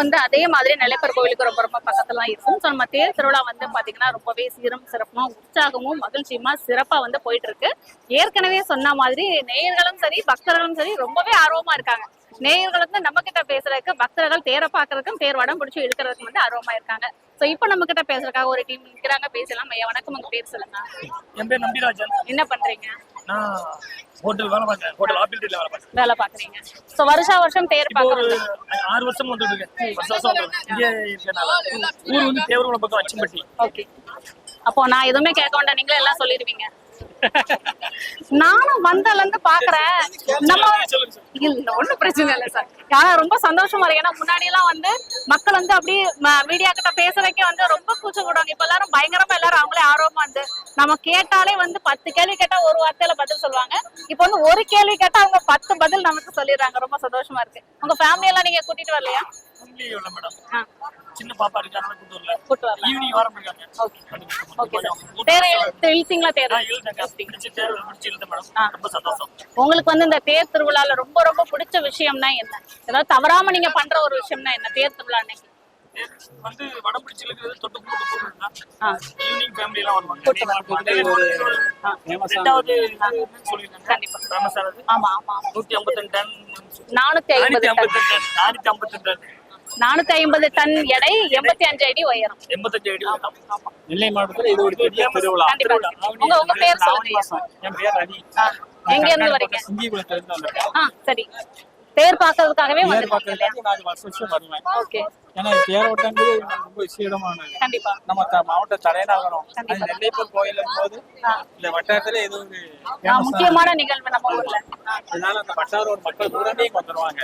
வந்து அதே மாதிரி நெல்லைப்பர் கோவிலுக்கு ரொம்ப ரொம்ப பக்கத்துல இருக்கும். ஸோ நம்ம தேர் திருவிழா வந்து பாத்தீங்கன்னா ரொம்பவே சீரும் சிறப்பும் உற்சாகமும் மகிழ்ச்சியுமா சிறப்பா வந்து போயிட்டு இருக்கு ஏற்கனவே சொன்ன மாதிரி நேயர்களும் சரி பக்தர்களும் சரி ரொம்பவே ஆர்வமா இருக்காங்க. நேயர்கள் வந்து நம்ம கிட்ட பேசுறதுக்கு பக்தர்கள் தேரை பாக்குறதுக்கும் தேர் வடம் பிடிச்சி இழுக்கிறதுக்கு வந்து ஆர்வமா இருக்காங்க. ஸோ இப்போ நம்ம கிட்ட பேசுறதுக்காக ஒரு டீம் நிக்கிறாங்க. பேசலாம். ஐயா வணக்கம். உங்க பேர் சொல்லுங்க. என் பேர் நம்பிராஜன். என்ன பண்றீங்க? நான் ஹோட்டல் வேலை பார்க்கறேன். ஹோட்டல் ஆப்பிள் வேலை பார்க்கறேன். வேலை பாக்குறீங்க ஸோ வருஷா வருஷம் தேர் இப்போ ஒரு ஆறு வருஷம் வந்துட்டு இருக்கேன் வருஷம் வருஷம் வந்துட்டு இங்கே இருக்கனால. ஊர் வந்து தேவரகுளம் பக்கம் அச்சம்பட்டி. ஓகே அப்போ நான் எதுவுமே கேட்க வேண்டாம். நீங்களே எல்லாம் சொல்லிடுவீங்க. நானும் வந்ததுல இருந்து பாக்குறேன் நம்ம இல்ல ஒண்ணும் பிரச்சனை இல்லை சார். ஆனா ரொம்ப சந்தோஷமா இருக்கு. ஏன்னா முன்னாடி எல்லாம் வந்து மக்கள் வந்து அப்படியே மீடியா கிட்ட பேசுறதுக்கே வந்து ரொம்ப கூச்சம் போடுவாங்க. இப்ப எல்லாரும் பயங்கரமா எல்லாரும் அவங்களே ஆர்வமா வந்து நம்ம கேட்டாலே வந்து பத்து கேள்வி கேட்டா ஒரு வார்த்தையில பதில் சொல்லுவாங்க. இப்போ வந்து ஒரு கேள்வி கேட்டா அவங்க பத்து பதில் நமக்கு சொல்லிடுறாங்க. ரொம்ப சந்தோஷமா இருக்கு. உங்க ஃபேமிலி எல்லாம் நீங்க கூட்டிட்டு வரலையா? சின்ன பாப்பா இருக்கு அதனால கூட்டு வரல. கூட்டு வரல ஈவினிங் வாரம் இருக்காங்க ஓகே சார் தேர் இழுத்து இழுத்தீங்களா தேர் தேர்வு பிடிச்சி இழுத்தேன் மேடம். ரொம்ப சந்தோஷம். உங்களுக்கு வந்து இந்த தேர் திருவிழால ரொம்ப ரொம்ப பிடிச்ச விஷயம்னா என்ன? ஏதாவது தவறாம நீங்க பண்ற ஒரு விஷயம்னா என்ன? தேர் திருவிழா அன்னைக்கு. தேர் வந்து வடம் பிடிச்சி இழுக்கிறது தொட்டு போட்டு போடுறதுனா ஈவினிங் ஃபேமிலி எல்லாம் வருவாங்க. கூட்டு ரெண்டாவது சொல்லியிருக்காங்க கண்டிப்பா. ஃபேமஸ் ஆனது ஆமா ஆமா ஆமா. நூத்தி ஐம்பத்தெண்டு டன் நானூத்தி ஐம்பது டன். நானூத்தி ஐம்பத்தெண்டு டன். நானூத்தி ஐம்பது டன் எடை எண்பத்தி அஞ்சு அடி உயரம். எண்பத்தஞ்சு அடி. நெல்லை மாவட்டத்துல இது ஒரு பெரிய திருவிழா. உங்க உங்க பேர் சொல்லுங்க. என் பேர் ரவி. எங்க இருந்து வரீங்க? சிங்கிகுளத்துல இருந்து வந்திருக்கேன் ஆ சரி. பார்க்கறதுக்காகவே வந்திருக்கீங்க இல்லையா? பார்க்கறதுக்கு நான் வருஷம் வருஷம் வருவேன். ஓகே. ஏன்னா ஓட்டங்கிறது ரொம்ப விசேடமானது கண்டிப்பா. நம்ம த- மாவட்ட தலைநகரம். அது கண்டிப்பா. நெல்லைப்பூர் கோயில் போது. இந்த வட்டாரத்துல இது ஒரு ஆ, famous ஆன- முக்கியமான நிகழ்வு நம்ம ஊர்ல. அதனால அந்த வட்டாரோட மக்கள் உடனே வந்துருவாங்க.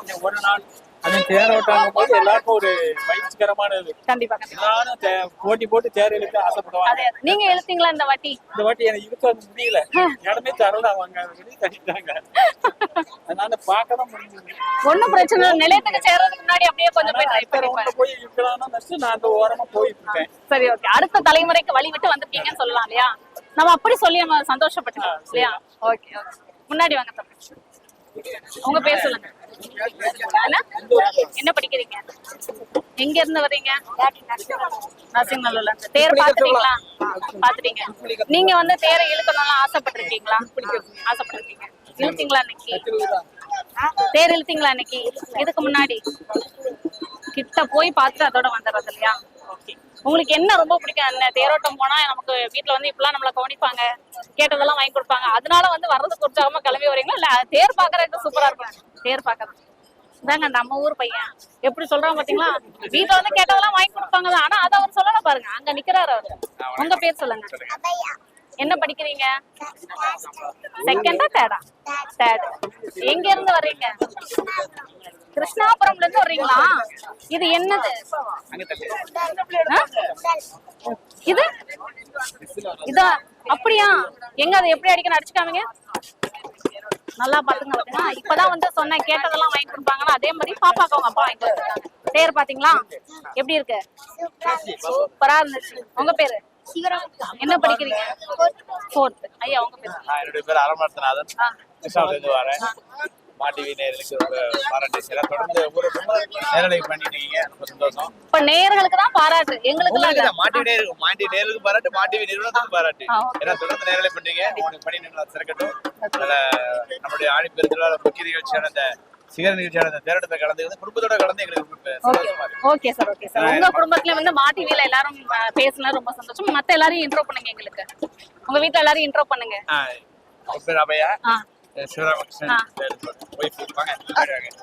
இந்த ஒரு நாள் அது தேர் ஓட்டாங்கும் போது எல்லாருக்கும் ஒரு மகிழ்ச்சிகரமானது கண்டிப்பா கண்டிப்பா. எல்லாரும் தே- போட்டி போட்டு தேர் இழுக்க ஆசைப்படுவாங்க. அதே அதே. நீங்க எழுத்தீங்களா இந்த வாட்டி? இந்த வாட்டி எனக்கு இருக்க முடியல. இடமே தரல அவங்க வெளியே தட்டிட்டாங்க அதனால பார்க்க தான் முடிஞ்சது. ஒண்ணும் பிரச்சனை இல்லை. நிலையத்துக்கு சேர்றதுக்கு முன்னாடி அப்படியே கொஞ்சம் போய் ட்ரை சரி ஓகே அடுத்த தலைமுறைக்கு வழி விட்டு வந்திருக்கீங்கன்னு சொல்லலாம் இல்லையா? நம்ம அப்படி சொல்லி நம்ம சந்தோஷப்பட்டுக்கலாம் இல்லையா? ஓகே ஓகே முன்னாடி வாங்க தம்பி உங்க பேர் சொல்லுங்க. என்ன? படிக்கிறீங்க? எங்க இருந்து வர்றீங்க? நரசிங்கநல்லூர்ல தேர் பாத்துட்டீங்களா? பாத்துட்டீங்க. நீங்க வந்து தேரை இழுக்கணும்னு ஆசைப்பட்டிருக்கீங்களா? ஆசைப்பட்டிருக்கீங்க. இழுத்தீங்களா இன்னைக்கு? தேர் இழுத்தீங்களா இன்னைக்கு? இதுக்கு முன்னாடி? கிட்ட போய் பார்த்துட்டு அதோட வந்துடுறது இல்லையா? உங்களுக்கு என்ன ரொம்ப பிடிக்கும்? என்ன தேரோட்டம் போனா நமக்கு வீட்டுல வந்து இப்பெல்லாம் நம்மள கவனிப்பாங்க. கேட்டதெல்லாம் வாங்கி கொடுப்பாங்க. அதனால வந்து வர்றதுக்கு உற்சாகமா கிளம்பி வரீங்களா? இல்ல தேர் பாக்குறதுக்கு சூப்பரா இருக்கும். தேர் பாக்குறது இதாங்க நம்ம ஊர் பையன். எப்படி சொல்றான் பாத்தீங்களா? வீட்டுல வந்து கேட்டதெல்லாம் வாங்கி கொடுப்பாங்க ஆனா அதை அவர் சொல்லல பாருங்க. அங்க நிக்கிறாரு அவரு. உங்க பேர் சொல்லுங்க. என்ன படிக்கிறீங்க? செகண்டா தேர்டா தேர்ட் எங்க இருந்து வர்றீங்க? கிருஷ்ணாபுரம்ல இருந்து வர்றீங்களா? இது என்னது? இது? இதா? அப்படியா? எங்க அதை எப்படி அடிக்கணும் அடிச்சுக்காமீங்க நல்லா பாத்துங்க பாத்தீங்களா இப்பதான் வந்து சொன்ன கேட்டதெல்லாம் வாங்கி கொடுப்பாங்கன்னா அதே மாதிரி பாப்பாக்கு அவங்க அப்பா வாங்கி கொடுத்தாங்க பேர் பாத்தீங்களா? எப்படி இருக்கு? சூப்பரா இருந்துச்சு. உங்க பேரு? என்ன படிக்கிறீங்க? ஃபோர்த் ஐயா உங்க பேரு நான் என்னுடைய பேர் அரமர்த்தநாதன். கிருஷ்ணாவிலிருந்து வரேன் மாட்டிவி நேர்களுக்கு ரொம்ப பாராட்டு தொடர்ந்து ஒரு நேரலை ரொம்ப சந்தோஷம். இப்ப நேயர்களுக்கு தான் பாராட்டு. எங்களுக்கு மாட்டிவி நேருக்கு மாட்டி நேர்களுக்கு பாராட்டு மாட்டிவி நிறுவனத்துக்கு பாராட்டு. ஏன்னா தொடர்ந்து நேரலை பண்றீங்க உங்களுக்கு பணி நிறுவனம் சிறக்கட்டும். ஆணி பெருந்திருவிழா முக்கிய நிகழ்ச்சியான இந்த சிகர நிகழ்ச்சியான இந்த தேரோட்டத்தை கலந்துக்கிறது குடும்பத்தோட கலந்து எங்களுக்கு ரொம்ப ஓகே சந்தோஷமா இருக்கு. Okay sir okay sir. உங்க குடும்பத்துல வந்து மா டிவில எல்லாரும் அஹ், பேசுனது ரொம்ப சந்தோஷம். மத்த எல்லாரையும் இன்ட்ரோ பண்ணுங்க எங்களுக்கு. உங்க வீட்ல எல்லாரையும் இன்ட்ரோ பண்ணுங்க. சிவராமகிருஷ்ணன்.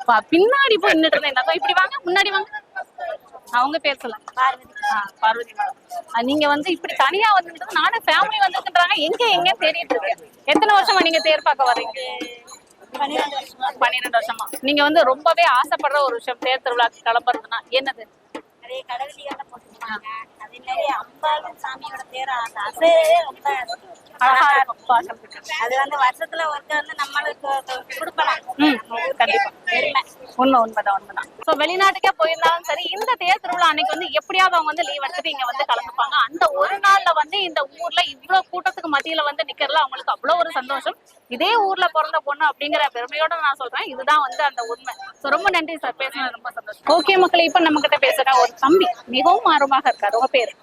பா, பின்னாடி போய் நின்னுட்டு இருந்தேன் இப்படி வாங்க முன்னாடி வாங்க. அவங்க பேர் சொல்லுங்க பார்வதி. மேடம் நீங்க வந்து இப்படி தனியா வந்துட்டு நானும் ஃபேமிலி வந்துருக்குன்றாங்க எங்க எங்க தேடிட்டு இருக்கு எத்தனை வருஷமா நீங்க தேர் பார்க்க வர்றீங்க? பன்னிரெண்டு வருஷமா? நீங்க வந்து ரொம்பவே ஆசைப்படுற ஒரு விஷயம் தேர் திருவிழாக்கு கிளம்புறதுன்னா என்னது? நிறைய கடவுளியெல்லாம் போட்டுருப்பாங்க. அதே மாதிரி அம்பாளும் சாமியோட பேர் அந்த அசையே ரொம்ப அது வந்து வருஷத்துல ஒருக்க வந்து நம்மளுக்கு கொடுப்பலாம் ம் கண்டிப்பா. பெருமை உண்மை உண்மைதான் உண்மைதான். சோ வெளிநாட்டுக்கே போயிருந்தாலும் சரி இந்த தேர் திருவிழா அன்னைக்கு வந்து எப்படியாவது அவங்க வந்து லீவ் எடுத்துட்டு இங்க வந்து கலந்துப்பாங்க. அந்த ஒரு நாள்ல வந்து இந்த ஊர்ல இவ்வளவு கூட்டத்துக்கு மத்தியில வந்து நிக்கிறதுல அவங்களுக்கு அவ்வளவு ஒரு சந்தோஷம். இதே ஊர்ல பிறந்த பொண்ணு அப்படிங்கிற பெருமையோட நான் சொல்றேன். இதுதான் வந்து அந்த உண்மை. ரொம்ப நன்றி சார் பேசுனது ரொம்ப சந்தோஷம். ஓகே மக்களே இப்ப நம்ம கிட்ட பேசுற ஒரு தம்பி மிகவும் ஆர்வமாக இருக்காரு. உங்க பேரு?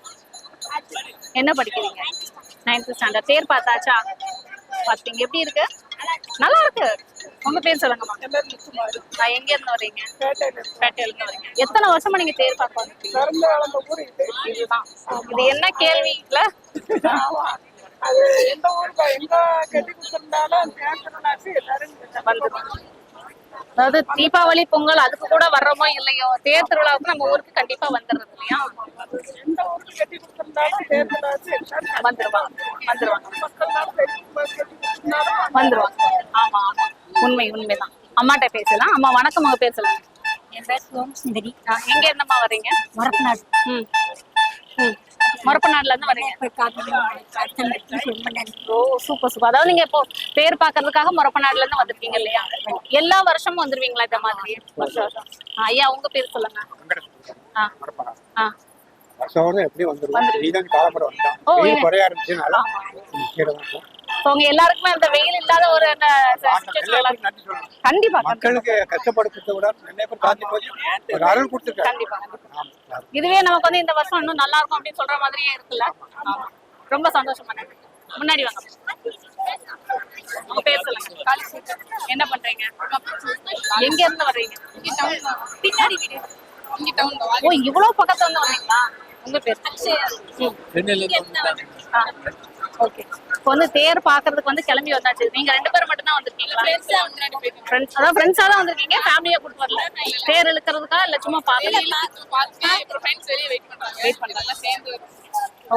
என்ன படிக்கிறீங்க? நைன்த் ஸ்டாண்டர்ட் தேர் பார்த்தாச்சா? பாத்தீங்க எப்படி இருக்கு? நல்லா இருக்கு. உங்க பேர் சொல்லுங்கம்மா நான் எங்க இருந்து வரீங்க பேட்டையில இருந்து வரீங்க எத்தனை வருஷமா நீங்க தேர் பார்க்க? இதுதான். இது என்ன கேள்வி? இல்ல? அது எந்த ஊருக்கு? எங்க கட்டி கொடுத்திருந்தாலும் தேர்தலாச்சு எல்லாரும் வந்துரும் அதாவது தீபாவளி பொங்கல் அதுக்கு கூட வர்றோமோ இல்லையோ தேர் திருவிழாவுக்கு நம்ம ஊருக்கு கண்டிப்பா வந்துடுறது இல்லையா? வந்துருவாங்க. வந்துருவாங்க. வந்துருவாங்க. ஆமா ஆமா. உண்மை உண்மைதான். அம்மாட்ட பேசலாம். அம்மா வணக்கம். பேர் சொல்லுங்க. என் பேர் சோமசுந்தரி ஆ, எங்க இருந்தம்மா வர்றீங்க? மரப்பநாடு. ம் ம். மொரப்பநாடுல இருந்து வரீங்க ஓ சூப்பர் சூப்பர் அதாவது நீங்க இப்போ பேர் பார்க்கறதுக்காக மொரப்பநாடுல இருந்து வந்திருக்கீங்க இல்லையா? எல்லா வருஷமும் வந்துருவீங்களா இந்த மாதிரி? வருஷம் வருஷம் ஆ, ஐயா உங்க பேர் சொல்லுங்க. எல்லாருக்குமே அந்த வெயில் இல்லாத ஒரு. கண்டிப்பா மக்களுக்கு கஷ்டப்படுறத விட நிறைய பேர் கண்டிப்பா. இதுவே நமக்கு வந்து இந்த வருஷம் இன்னும் நல்லா இருக்கும் அப்படின்னு சொல்ற மாதிரியே இருக்குல்ல. ரொம்ப சந்தோஷமா முன்னாடி வாங்க. உங்க பேர் சொல்லுங்க. என்ன பண்றீங்க? எங்க இருந்து வர்றீங்க? பின்னாடி ஓ இவ்வளவு பக்கத்துல இருந்து வந்தீங்களா உங்க பேர். ஓகே இப்போ வந்து தேர் பாக்குறதுக்கு வந்து கிளம்பி வந்தாச்சு. நீங்க ரெண்டு பேரும் மட்டும் தான் வந்திருக்கீங்களா ஃப்ரெண்ட்ஸ் அதான் ஃப்ரெண்ட்ஸா தான் வந்திருக்கீங்க. ஃபேமிலியா கூட்டு வரல. தேர் இழுக்கிறதுக்கா இல்ல சும்மா பண்றாங்க.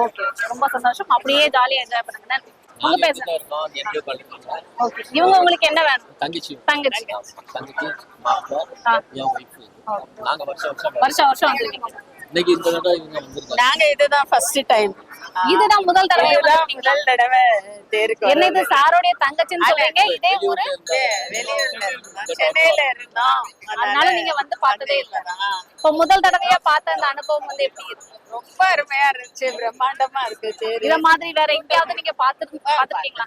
ஓகே ரொம்ப சந்தோஷம். அப்படியே ஜாலியா என்ஜாய் பண்ணுங்க. உங்க. ஓகே இவங்க உங்களுக்கு என்ன வேணும்? தங்கச்சி. தங்கச்சி. தங்கச்சி வருஷம் வருஷம் வருஷம் வருஷம் வந்திருக்கீங்க. இன்னைக்கு இந்த தடவை இவங்க வந்திருக்காங்க. நாங்க இதுதான் ஃபர்ஸ்ட் டைம் இதுதான் முதல் தடவை? முதல் தடவை என்ன இது சாரோடைய தங்கச்சின்னு சொல்றீங்க? இதே ஊரு? சென்னையில இருந்தோம். அதனால நீங்க வந்து பார்த்ததே இல்ல. இப்போ முதல் தடவையா பார்த்த அந்த அனுபவம் வந்து எப்படி இருக்கு? ரொம்ப அருமையா இருந்துச்சு. பிரம்மாண்டமா இருக்கு தேரு இத மாதிரி வேற எங்கேயாவது நீங்க பாத்து பாத்துருக்கீங்களா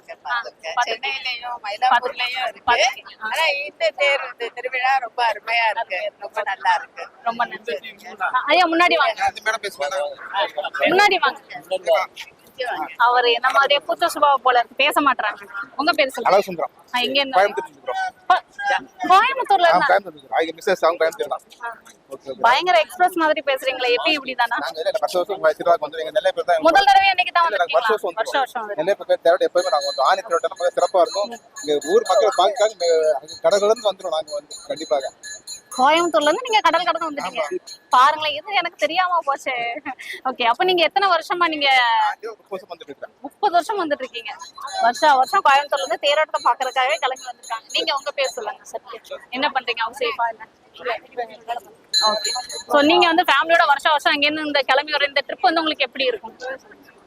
சென்னையிலயும் மயிலாப்பூர்லயும் இருக்கு. ஆனா இந்த தேர் இந்த திருவிழா ரொம்ப அருமையா இருக்கு. ரொம்ப நல்லா இருக்கு. ரொம்ப நன்றி. ஐயா முன்னாடி வாங்க. முன்னாடி வாங்க. அவர் என்ன மாதிரியே கூச்ச சுபாவம் போல இருக்கு பேச மாட்டாங்க உங்க பேர் சொல்லுங்க. சுந்தரம் எங்க இருந்து கோயம்புத்தூர்ல இருந்தா? பயங்கர எக்ஸ்பிரஸ் மாதிரி பேசுறீங்களே எப்படி பேர் தான் முதல் தடவை அன்னைக்கு தான் வருஷம் வருஷம் வருஷம் நெல்லை பேர் தேவையான எப்பவுமே நாங்க வந்து ஆணி சிறப்பா இருக்கும். ஊர் மக்கள் பார்க்க கடல்ல இருந்து வந்துரும் நாங்க வந்து கண்டிப்பாக. கோயம்புத்தூர்ல இருந்து நீங்க கடல் கடந்து வந்துட்டீங்க. பாருங்களேன் இது எனக்கு தெரியாம போச்சே. ஓகே அப்ப நீங்க எத்தனை வருஷமா நீங்க முப்பது வருஷம் வந்துட்டு இருக்கீங்க வருஷம் வருஷம் கோயம்புத்தூர்ல இருந்து தேரோட்டத்தை பாக்குறதுக்காகவே கிளம்பி வந்திருக்காங்க. நீங்க உங்க பேர் சொல்லுங்க சரி என்ன பண்றீங்க? அவங்க சேஃபா இல்ல ஓகே சோ நீங்க வந்து ஃபேமிலியோட வருஷம் வருஷம் அங்க இருந்து இந்த கிளம்பி வர இந்த ட்ரிப் வந்து உங்களுக்கு எப்படி இருக்கும்?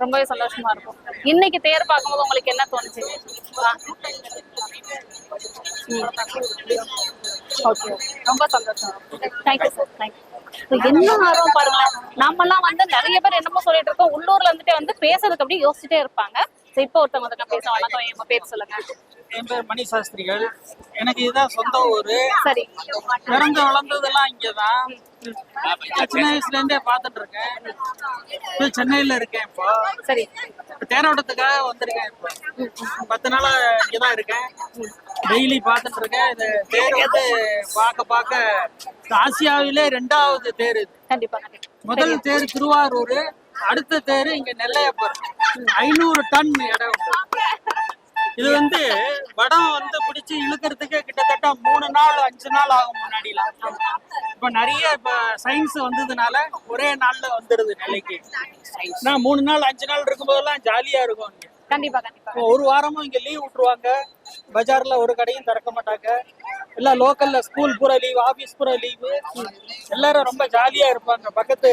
ரொம்பவே சந்தோஷமா இருக்கும். இன்னைக்கு தேர் பார்க்கும்போது உங்களுக்கு என்ன தோணுச்சு. ஓகே ரொம்ப சந்தோஷம். தேங்க்யூ சார் தேங்க்யூ என்ன ஆர்வம் பாருங்களேன் நம்மலாம் வந்து நிறைய பேர் என்னமோ சொல்லிட்டு இருக்கோம். உள்ளூர்ல இருந்துட்டே வந்து பேசுறதுக்கு அப்படியே யோசிச்சுட்டே இருப்பாங்க. இப்போ ஒருத்தவங்க வந்து பேச வணக்கம் எங்க பேர் சொல்லுங்க. என் பேர் மணி சாஸ்திரிகள். எனக்கு இதுதான் சொந்த ஊரு. சரி. பிறந்து வளர்ந்ததெல்லாம் இங்கதான். சின்ன வயசுல இருந்தே பார்த்துட்டு இருக்கேன். சென்னையில இருக்கேன் இப்போ. சரி. தேரோட்டத்துக்காக வந்திருக்கேன் இப்போ. பத்து நாளா இங்கதான் இருக்கேன். டெய்லி பார்த்துட்டு இருக்கேன். இந்த தேர் வந்து பார்க்க பார்க்க ஆசியாவிலே ரெண்டாவது தேர் இது. கண்டிப்பா. முதல் தேர் திருவாரூர் அடுத்த தேர் இங்க நெல்லையப்பர். ஐநூறு டன் இடம். இது வந்து வடம் வந்து பிடிச்சு இழுக்கிறதுக்கு கிட்டத்தட்ட மூணு நாள் அஞ்சு நாள் ஆகும் முன்னாடிலாம். இப்ப நிறைய இப்ப சயின்ஸ் வந்ததுனால ஒரே நாள்ல வந்துருது நெல்லைக்கு நான் மூணு நாள் அஞ்சு நாள் இருக்கும்போதெல்லாம் ஜாலியா இருக்கும் இங்க. கண்டிப்பா ஒரு வாரமும் இங்க லீவ் விட்டுருவாங்க. பஜார்ல ஒரு கடையும் திறக்க மாட்டாங்க. எல்லாம் லோக்கல்ல ஸ்கூல் பூரா லீவ் ஆபீஸ் பூரா லீவு எல்லாரும் ரொம்ப ஜாலியா இருப்பாங்க. பக்கத்து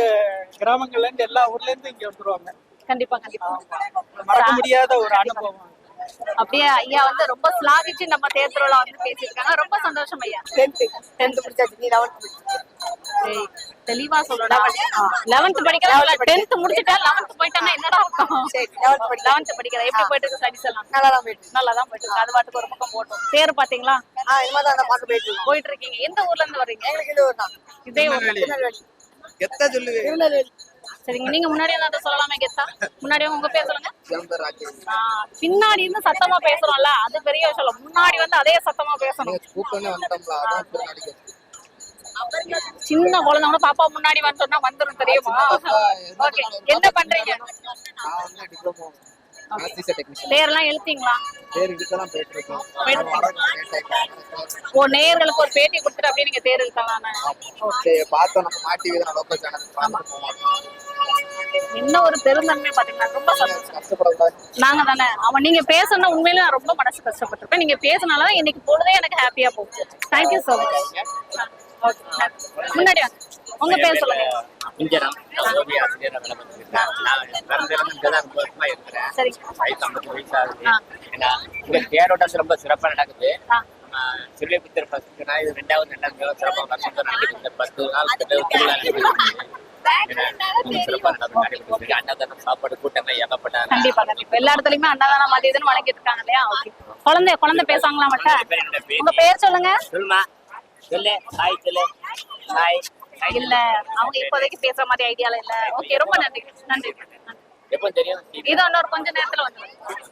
கிராமங்கள்ல இருந்து எல்லா ஊர்ல இருந்து இங்க வந்துருவாங்க. கண்டிப்பா கண்டிப்பா. மறக்க முடியாத ஒரு அனுபவம். அப்படியே ஐயா வந்து ரொம்ப ஸ்லாகிச்சு நம்ம தேர் திருவிழா வந்து பேசியிருக்காங்க. ரொம்ப சந்தோஷம் ஐயா. டென்த்து டென்த்து முடிச்சாச்சு. நீ லெவன்த் சரி, தெளிவா சொல்லடா. லெவன்த் படிக்கிறா டென்த் முடிச்சுட்டா லெவன்த் போயிட்டானா என்னடா அர்த்தம்? சரி லெவன்த் படி லெவன்த் படிக்கிற எப்படி போயிட்டு இருக்கு ஸ்டடிஸ் எல்லாம்? நல்லா தான் போயிட்டு நல்லா தான் போயிட்டு இருக்கு அது பாட்டுக்கு ஒரு பக்கம் போட்டோம். தேர் பாத்தீங்களா போயிட்டு இருக்கீங்க எந்த ஊர்ல இருந்து வர்றீங்க? இது ஊர்ல திருநெல்வேலி. எத்த சொல்லுவேன் சரிங்க. நீங்க முன்னாடி ஏதாவது சொல்லலாமே கெத்தா? முன்னாடி உங்க பேர் சொல்லுங்க. பின்னாடி இருந்து சத்தமா பேசுறோம்ல அது பெரிய விஷயம். முன்னாடி வந்து அதே சத்தமா பேசணும். சின்ன குழந்தை கூட பாப்பா முன்னாடி வந்து சொன்னா வந்துரும் தெரியுமா? ஓகே என்ன பண்றீங்க? பேர்லாம் எழுத்தீங்களா? ஓ நேயர்களுக்கு ஒரு பேட்டி கொடுத்துட்டு அப்படியே நீங்க தேர் இழுக்கலாம் சரி பார்த்தோம். நம்ம மாட்டி தான் லோக்கல் சேனல் போவோம் இன்னும் ஒரு பெருந்தன்மை பாத்தீங்கன்னா ரொம்ப சந்தோஷம். நாங்க தானே? அவன் நீங்க பேசணும் உண்மையில நான் ரொம்ப மனசு கஷ்டப்பட்டிருப்பேன். நீங்க பேசினாலதான் இன்னைக்கு பொழுதே எனக்கு ஹாப்பியா போகும் தேங்க்யூ சோ மச் முன்னாடி உங்க பேர் சொல்லுங்க. இங்கதான் ஓவிய ஆசிரியரா வேலை பார்த்துருக்கேன் நான் பிறந்திருந்து இங்கதான் ரொம்ப வருஷமா இருக்கிறேன் சரிங்க வயசு ஐம்பது வயசு ஆகுது ஆ. ஏன்னா இங்க தேரோட்டம் ரொம்ப சிறப்பா நடக்குது. ஆ. சிறுவிபுத்தர் ஃபர்ஸ்ட்னா இது ரெண்டாவது ரெண்டாவது சிறப்பா வருஷம் நடக்குது இந்த பத்து நாள் கிட்ட திருவிழா அன்னதானம் சாப்பாடு கூட்டங்கள் ஏகப்பட்ட கண்டிப்பா கண்டிப்பா. எல்லா இடத்துலயுமே அன்னதானம் அது இதுன்னு வழங்கிட்டு இருக்காங்க இல்லையா? ஓகே குழந்தை குழந்தை பேசாங்களா மட்டும் உங்க பேர் சொல்லுங்க. சொல்லுமா. சொல்லு. ஹாய் சொல்லு. ஹாய் இல்ல அவங்க இப்போதைக்கு பேசுற மாதிரி ஐடியால இல்ல. ஓகே ரொம்ப நன்றி. நன்றி. எப்போ தெரியும்? இது இன்னொரு கொஞ்ச நேரத்துல வந்து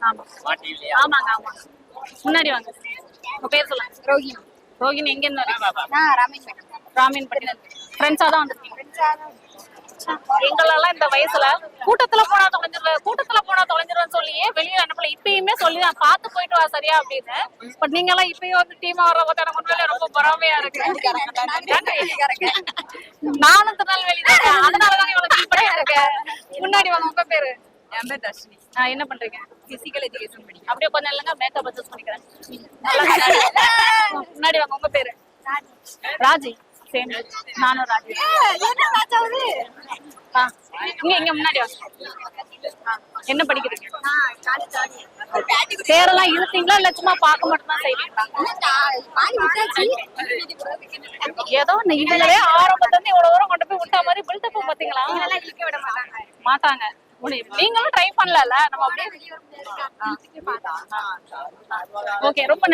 ஆமா. மாட்டி இல்லையா? ஆமாங்க ஆமா. முன்னாடி வாங்க. உங்க பேர் சொல்லுங்க. ரோஹிணி ரோஹிணி எங்க இருந்து வரீங்க நான் ராமேஷ் ராமீன் பட்டினம் ஃப்ரெண்ட்ஸா தான் வந்திருக்கீங்க? எங்களெல்லாம் இந்த வயசுல கூட்டத்துல போனா தொலைஞ்சிருவேன் கூட்டத்துல போனா தொலைஞ்சிருவேன் சொல்லியே வெளியே அனுப்பல. இப்பயுமே சொல்லி நான் பார்த்து போயிட்டு வா சரியா அப்படின்னு. பட் நீங்க எல்லாம் இப்பயும் வந்து டீமா வர எனக்கு உண்மையிலே ரொம்ப பொறாமையா இருக்கு. நானும் திருநெல்வேலி தான் அதனாலதான் இவ்வளவு டீப்பரா இருக்கு முன்னாடி வாங்க உங்க பேரு? என் பேர் தர்ஷினி. ஆ, என்ன பண்றீங்க? பிசிக்கல் எஜுகேஷன் படிக்கிறேன். அப்படியே கொஞ்சம் இல்லைங்க மேக்கப் அட்ஜஸ்ட் பண்ணிக்கிறேன். முன்னாடி வாங்க உங்க பேரு? ராஜி சேம். நானும் ராஜி இங்க இங்க முன்னாடி என்ன படிக்கிறீங்க? பேரெல்லாம் இழுத்தீங்களா? இல்ல சும்மா பார்க்க மட்டும் தான் செய்வீங்களா ஏதோ இவங்களே ஆரம்பத்துல இருந்து இவ்வளவு தூரம் கொண்டு போய் விட்ட மாதிரி பில்டப் பாத்தீங்களா? மாட்டாங்க. நீங்களும் ட்ரை பண்ணல நம்ம அப்படியே ஓகே ரொம்ப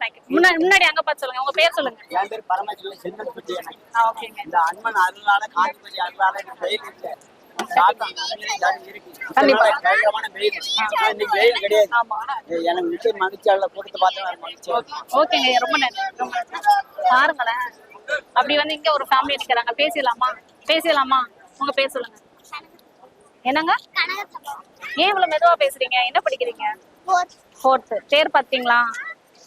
தேங்க்யூ முன்னாடி அங்க பார்த்து சொல்லுங்க. உங்க பேர் சொல்லுங்க. என் பேர் பரமேஸ்வரன் ஆ, ஓகேங்க இந்த அன்மன் அருளால காஞ்சிபுரி அருளால எனக்கு வெயில் இல்லை எனக்கு நிச்சயம் மகிழ்ச்சியாள பார்த்து. ஓகேங்க ரொம்ப நன்றி. நன்றி. பாருங்களேன். அப்படி வந்து இங்க ஒரு ஃபேமிலி நிக்கிறாங்க பேசலாமா பேசலாமா உங்க பேர் சொல்லுங்க. என்னங்க? ஏன் இவ்வளவு மெதுவா பேசுறீங்க? என்ன படிக்கிறீங்க? ஃபோர்த்து தேர் பார்த்தீங்களா?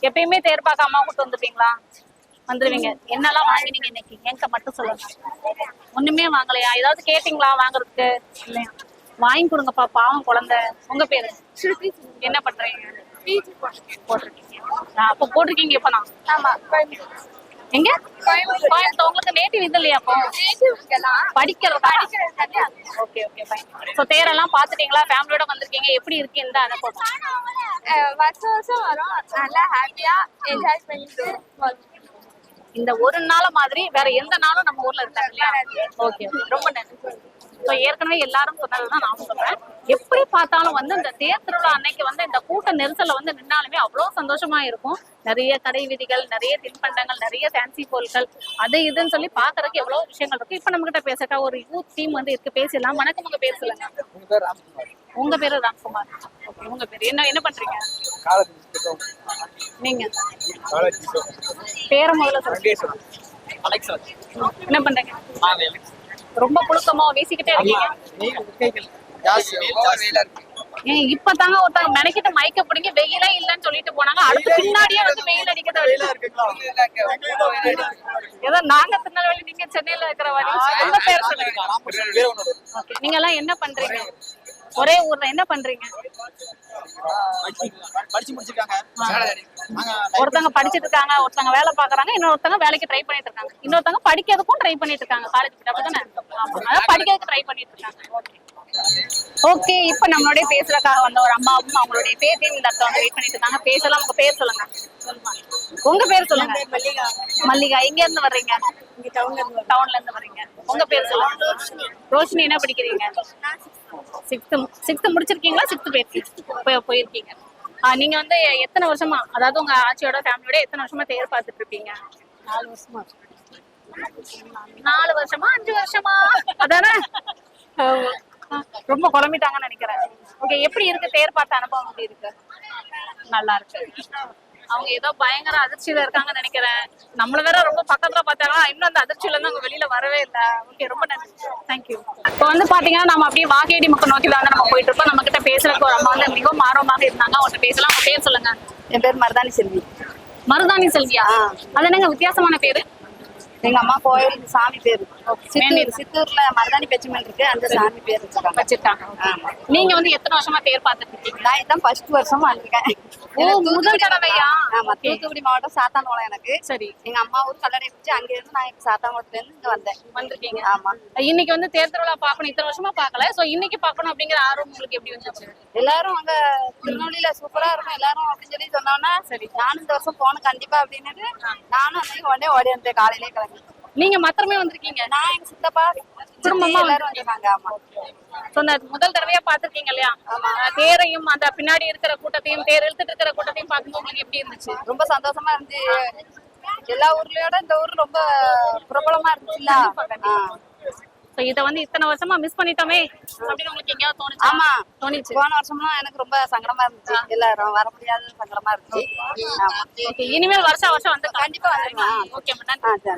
எப்பயுமே தேர் பார்க்க அம்மா கூட்டு வந்துப்பீங்களா வந்துருவீங்க. என்னெல்லாம் வாங்கினீங்க இன்னைக்கு? எங்க மட்டும் சொல்லுங்க. ஒண்ணுமே வாங்கலையா? ஏதாவது கேட்டீங்களா வாங்குறதுக்கு? இல்லையா? வாங்கி கொடுங்கப்பா பாவம் குழந்தை. உங்க பேரு? என்ன பண்றீங்க? போட்டிருக்கீங்க. அப்ப போட்டிருக்கீங்க இப்ப நான்? எங்க? கோயம்புத்தூர். உங்களுக்கு நேட்டிவ் இது இல்லையா அப்போ? படிக்கிறதா ஓகே ஓகே ஃபைன் சோ தேரெல்லாம் பாத்துட்டீங்களா ஃபேமிலியோட வந்திருக்கீங்க. எப்படி இருக்கு இந்த அனுபவம்? வருஷம் வருஷம் வரும். நல்லா ஹாப்பியா என்ஜாய் பண்ணிட்டு இந்த ஒரு நாள் மாதிரி வேற எந்த நாளும் நம்ம ஊர்ல இருக்காங்க இல்லையா? ஓகே ரொம்ப நன்றி. ஸோ ஏற்கனவே எல்லாரும் சொன்னதுதான் நானும் சொல்றேன். எப்படி பார்த்தாலும் வந்து இந்த தேர் திருவிழா அன்னைக்கு வந்து இந்த கூட்ட நெரிசல்ல வந்து நின்னாலுமே அவ்வளவு சந்தோஷமா இருக்கும். நிறைய கடை வீதிகள் நிறைய தின்பண்டங்கள் நிறைய ஃபேன்சி பொருட்கள் அது இதுன்னு சொல்லி பாக்குறதுக்கு எவ்வளவு விஷயங்கள் இருக்கு. இப்ப நம்ம கிட்ட பேசட்டா ஒரு யூத் டீம் வந்து இருக்கு. பேசலாம் வணக்கம். உங்க பேர் சொல்லுங்க. உங்க பேர் ராம்குமார். உங்க பேரு ராம்குமார். ஓகே உங்க பேரு என்ன என்ன பண்றீங்க? நீங்க? காலேஜ் பேரை முதல்ல என்ன பண்றீங்க? ரொம்ப புழுக்கமா வீசிக்கிட்டே இருக்கீங்க. ஏன் இப்பதாங்க ஒருத்தங்க மெனக்கிட்டு பிடிங்க வெயிலே இல்லைன்னு சொல்லிட்டு போனாங்க. அடுத்து பின்னாடியே வந்து வெயில் அடிக்கிறத ஏதோ நாங்க திருநெல்வேலி நீங்க சென்னையில இருக்கிற வழி. உங்க பேர் சொல்லுங்க. ஓகே நீங்க எல்லாம் என்ன பண்றீங்க? ஒரே ஊர்ல என்ன பண்றீங்க? ஒருத்தங்க படிச்சிட்டு இருக்காங்க ஒருத்தங்க வேலை பாக்குறாங்க இன்னொருத்தங்க வேலைக்கு ட்ரை பண்ணிட்டு இருக்காங்க. இன்னொருத்தங்க படிக்கிறதுக்கும் ட்ரை பண்ணிட்டு இருக்காங்க. காலேஜ் படிக்கிறதுக்கு ட்ரை பண்ணிட்டு இருக்காங்க. ஓகே இப்போ நம்மளுடைய பேசுறதுக்காக வந்த ஒரு அம்மாவும் அவங்களுடைய பேத்தையும் இந்த இடத்துல வந்து வெயிட் பண்ணிட்டு இருக்காங்க. பேசலாம் உங்க பேர் சொல்லுங்க. உங்க பேர் சொல்லுங்க. மல்லிகா. மல்லிகா எங்க இருந்து வர்றீங்க? டவுன்ல இருந்து டவுன்ல இருந்து வர்றீங்க. உங்க பேர் சொல்லுங்க. ரோஷினி. என்ன படிக்கிறீங்க? Sixth sixth முடிச்சிருக்கீங்களா? சிக்ஸ்த் போய் போயிருக்கீங்க. ஆ, நீங்க வந்து எத்தனை வருஷமா அதாவது உங்க ஆட்சியோட ஃபேமிலியோட எத்தனை வருஷமா தேர் பார்த்துட்டு இருப்பீங்க நாலு வருஷமா. நாலு வருஷமா அஞ்சு வருஷமா? அதானே. ரொம்ப குழம்பிட்டாங்கன்னு நினைக்கிறேன். ஓகே எப்படி இருக்கு? தேர் பார்த்த அனுபவம் எப்படி இருக்கு? நல்லா இருக்கு. அவங்க ஏதோ பயங்கர அதிர்ச்சியில இருக்காங்கன்னு நினைக்கிறேன். நம்மள வேற ரொம்ப பக்கத்துல பார்த்தாங்க இன்னும் அந்த அதிர்ச்சியில இருந்து அவங்க வெளியில வரவே இல்ல. ஓகே ரொம்ப நன்றி. தேங்க்யூ இப்போ வந்து பாத்தீங்கன்னா நம்ம அப்படியே வாகேடி முக்க நோக்கி தான் நம்ம போயிட்டு இருக்கோம். நம்ம கிட்ட பேசுறதுக்கு ஒரு அம்மா வந்து மிகவும் ஆர்வமாக இருந்தாங்க. அவங்கள்ட்ட பேசலாம். அவங்க பேர் சொல்லுங்க. என் பேர் மருதாணி செல்வி. மருதாணி செல்வியா? அது என்னங்க வித்தியாசமான பேரு? எங்க அம்மா கோயில் சாமி பேரு. சித்தூர். சித்தூர்ல மருதாணி பெச்சுமேல் இருக்கு அந்த சாமி பேர் வச்சிருக்காங்க. நீங்க வந்து எத்தனை வருஷமா தேர் பார்த்துட்டு இருக்கீங்க நான் இதான் ஃபர்ஸ்ட் வருஷமா வந்திருக்கேன். முதல் தடவையா? ஆமா. தூத்துக்குடி மாவட்டம் சாத்தான்குளம் எனக்கு. சரி. எங்க அம்மா ஊர் கல்லடை வச்சு அங்க இருந்து நான் இப்ப சாத்தான்குளத்துல இருந்து இங்க வந்தேன். வந்திருக்கீங்க. ஆமா. இன்னைக்கு வந்து தேர் திருவிழா பார்க்கணும். இத்தனை வருஷமா பார்க்கல. சோ இன்னைக்கு பார்க்கணும் அப்படிங்கிற ஆர்வம் உங்களுக்கு எப்படி வந்துச்சு? எல்லாரும் அங்க திருநெல்வேலியில சூப்பரா இருக்கும். எல்லாரும் அப்படின்னு சொல்லி சொன்னோன்னா சரி. நானும் இந்த வருஷம் போகணும் கண்டிப்பா அப்படின்னு நானும் அன்னைக்கு உடனே ஓடி வந்தேன் காலையிலே கிளம்பி. நீங்க மாத்திரமே வந்திருக்கீங்க. நான் எங்க சித்தப்பா குடும்பமா எல்லாரும் வந்திருக்காங்க. ஆமா. இந்த முதல் தடவையா பாத்திருக்கீங்க இல்லையா? தேரையும் அந்த பின்னாடி இருக்கிற கூட்டத்தையும் தேர் இழுத்துட்டு இருக்கிற கூட்டத்தையும் பார்க்கும்போது உங்களுக்கு எப்படி இருந்துச்சு? ரொம்ப சந்தோஷமா இருந்துச்சு. எல்லா ஊர்லயோட இந்த ஊர் ரொம்ப பிரபலமா இருந்துச்சுல்ல. சோ இத வந்து இத்தனை வருஷமா மிஸ் பண்ணிட்டோமே அப்படின்னு உங்களுக்கு எங்கேயாவது தோணுச்சா? ஆமா. தோணுச்சு. போன வருஷம்லாம் எனக்கு ரொம்ப சங்கடமா இருந்துச்சு. எல்லாரும் வர முடியாத சங்கடமா இருந்துச்சு. இனிமேல் வருஷம் வருஷம் வந்து கண்டிப்பா வந்துருவேன் ஓகே சரி.